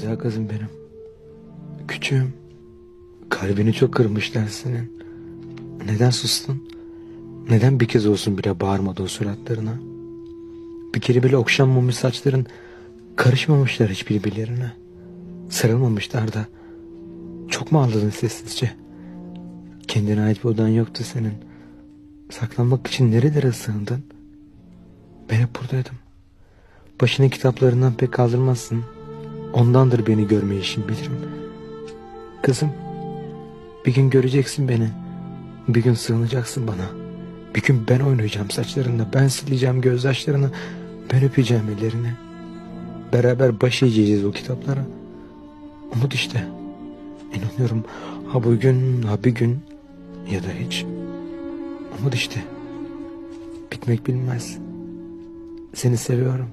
Güzel kızım benim. Küçüğüm. Kalbini çok kırmışlar senin. Neden sustun? Neden bir kez olsun bile bağırmadı o suratlarına? Bir kere bile okşanmamış saçların karışmamışlar hiç birbirlerine. Sarılmamışlar da. Çok mu ağladın sessizce? Kendine ait bir odan yoktu senin. Saklanmak için nerelere sığındın? Ben hep buradaydım. Başını kitaplarından pek kaldırmazsın. Ondandır beni görme işin bilirim. Kızım, bir gün göreceksin beni. Bir gün sığınacaksın bana. Bir gün ben oynayacağım saçlarında. Ben sileceğim gözyaşlarını. Ben öpeceğim ellerini. Beraber baş eğeceğiz o kitaplara. Umut işte. İnanıyorum. Ha bugün, ha bir gün ya da hiç. Umut işte. Bitmek bilmez. Seni seviyorum.